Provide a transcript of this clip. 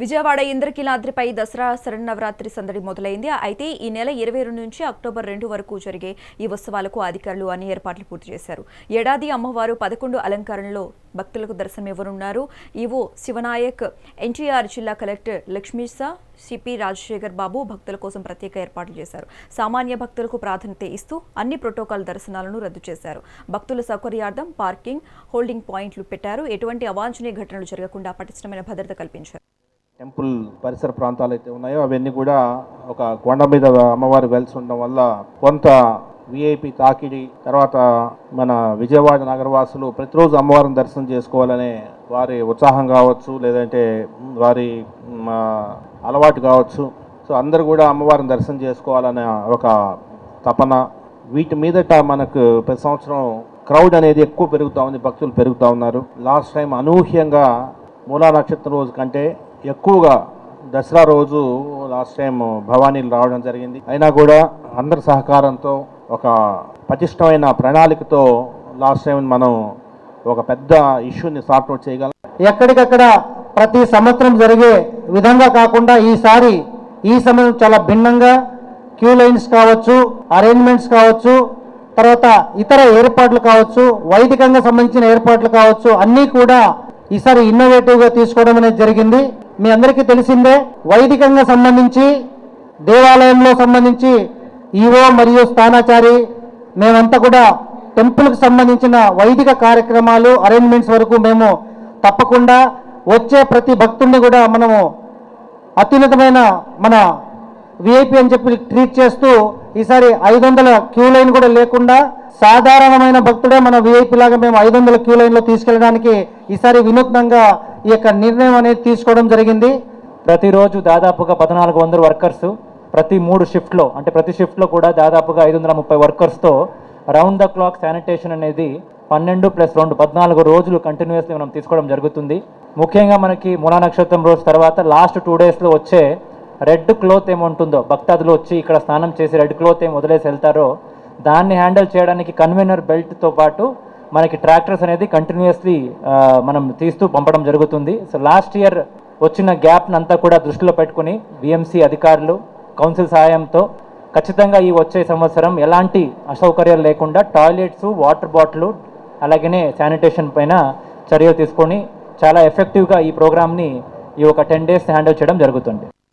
విజయవాడ ఇంద్రకీలాద్రిపై దసరా శరన్నవరాత్రి సందడి మొదలైంది. అయితే ఈ నెల ఇరవై రెండు నుంచి అక్టోబర్ రెండు వరకు జరిగే ఈ ఉత్సవాలకు అధికారులు అన్ని ఏర్పాట్లు పూర్తి చేశారు. ఏడాది అమ్మవారు పదకొండు అలంకరణలో భక్తులకు దర్శనమివ్వనున్నారు ఈవో శివనాయక్ ఎన్టీఆర్ జిల్లా కలెక్టర్ లక్ష్మీసా సిపి రాజశేఖర్ బాబు భక్తుల కోసం ప్రత్యేక ఏర్పాట్లు చేశారు. సామాన్య భక్తులకు ప్రాధాన్యత ఇస్తూ అన్ని ప్రోటోకాల్ దర్శనాలను రద్దు చేశారు. భక్తుల సౌకర్యార్థం పార్కింగ్ హోల్డింగ్ పాయింట్లు పెట్టారు. ఎటువంటి అవాంఛనీయ ఘటనలు జరగకుండా పటిష్టమైన భద్రత కల్పించారు. టెంపుల్ పరిసర ప్రాంతాలు అయితే ఉన్నాయో అవన్నీ కూడా ఒక కొండ మీద అమ్మవారు వెలిసి ఉండడం వల్ల కొంత విఐపి తాకిడి తర్వాత మన విజయవాడ నగరవాసులు ప్రతిరోజు అమ్మవారిని దర్శనం చేసుకోవాలనే వారి ఉత్సాహం కావచ్చు లేదంటే వారి అలవాటు కావచ్చు. సో అందరు కూడా అమ్మవారిని దర్శనం చేసుకోవాలనే ఒక తపన. వీటి మీదట మనకు ప్రతి సంవత్సరం క్రౌడ్ అనేది ఎక్కువ పెరుగుతూ ఉంది భక్తులు పెరుగుతూ ఉన్నారు. లాస్ట్ టైం అనూహ్యంగా మూలా నక్షత్రం రోజు కంటే ఎక్కువగా దసరా రోజు లాస్ట్ టైం భవానీలు రావడం జరిగింది. అయినా కూడా అందరి సహకారంతో ఒక పటిష్టమైన ప్రణాళికతో లాస్ట్ టైం మనం ఒక పెద్ద ఇష్యూని సార్ట్అవుట్ చేయగలం. ఎక్కడికక్కడ ప్రతి సంవత్సరం జరిగే విధంగా కాకుండా ఈసారి ఈ సమయం చాలా భిన్నంగా క్యూ లైన్స్ కావచ్చు అరేంజ్మెంట్స్ కావచ్చు తర్వాత ఇతర ఏర్పాట్లు కావచ్చు వైదికంగా సంబంధించిన ఏర్పాట్లు కావచ్చు అన్నీ కూడా ఈసారి ఇన్నోవేటివ్గా తీసుకోవడం అనేది జరిగింది. మీ అందరికీ తెలిసిందే వైదికంగా సంబంధించి దేవాలయంలో సంబంధించి ఈవో మరియు స్థానాచారి మేమంతా కూడా టెంపుల్కి సంబంధించిన వైదిక కార్యక్రమాలు అరేంజ్మెంట్స్ వరకు మేము తప్పకుండా వచ్చే ప్రతి భక్తుడిని కూడా మనము అత్యున్నతమైన మన విఐపి అని చెప్పి ట్రీట్ చేస్తూ ఈసారి ఐదు వందల క్యూ లైన్ కూడా లేకుండా సాధారణమైన భక్తుడే మన విఐపి లాగా మేము ఐదు వందల క్యూ లైన్లో తీసుకెళ్ళడానికి ఈసారి వినూత్నంగా ఈ యొక్క నిర్ణయం అనేది తీసుకోవడం జరిగింది. ప్రతిరోజు దాదాపుగా పద్నాలుగు వందల వర్కర్స్ ప్రతి మూడు షిఫ్ట్లో అంటే ప్రతి షిఫ్ట్లో కూడా దాదాపుగా ఐదు వందల ముప్పై వర్కర్స్తో రౌండ్ ద క్లాక్ శానిటేషన్ అనేది పన్నెండు ప్లస్ రెండు పద్నాలుగు రోజులు కంటిన్యూస్లీ మనం తీసుకోవడం జరుగుతుంది. ముఖ్యంగా మనకి మూలా నక్షత్రం రోజు తర్వాత లాస్ట్ టూ డేస్లో వచ్చే రెడ్ క్లోత్ ఏముంటుందో భక్తాదులు వచ్చి ఇక్కడ స్నానం చేసి రెడ్ క్లోత్ ఏం వదిలేసి వెళ్తారో దాన్ని హ్యాండిల్ చేయడానికి కన్వీనర్ బెల్ట్తో పాటు మనకి ట్రాక్టర్స్ అనేది కంటిన్యూస్లీ మనం తీస్తూ పంపడం జరుగుతుంది. సో లాస్ట్ ఇయర్ వచ్చిన గ్యాప్ని అంతా కూడా దృష్టిలో పెట్టుకుని విఎంసీ అధికారులు కౌన్సిల్ సహాయంతో ఖచ్చితంగా ఈ వచ్చే సంవత్సరం ఎలాంటి అసౌకర్యాలు లేకుండా టాయిలెట్స్ వాటర్ బాటిల్ అలాగనే శానిటేషన్ పైన చర్యలు తీసుకొని చాలా ఎఫెక్టివ్గా ఈ ప్రోగ్రామ్ని ఈ ఒక టెన్ డేస్ హ్యాండిల్ చేయడం జరుగుతుంది.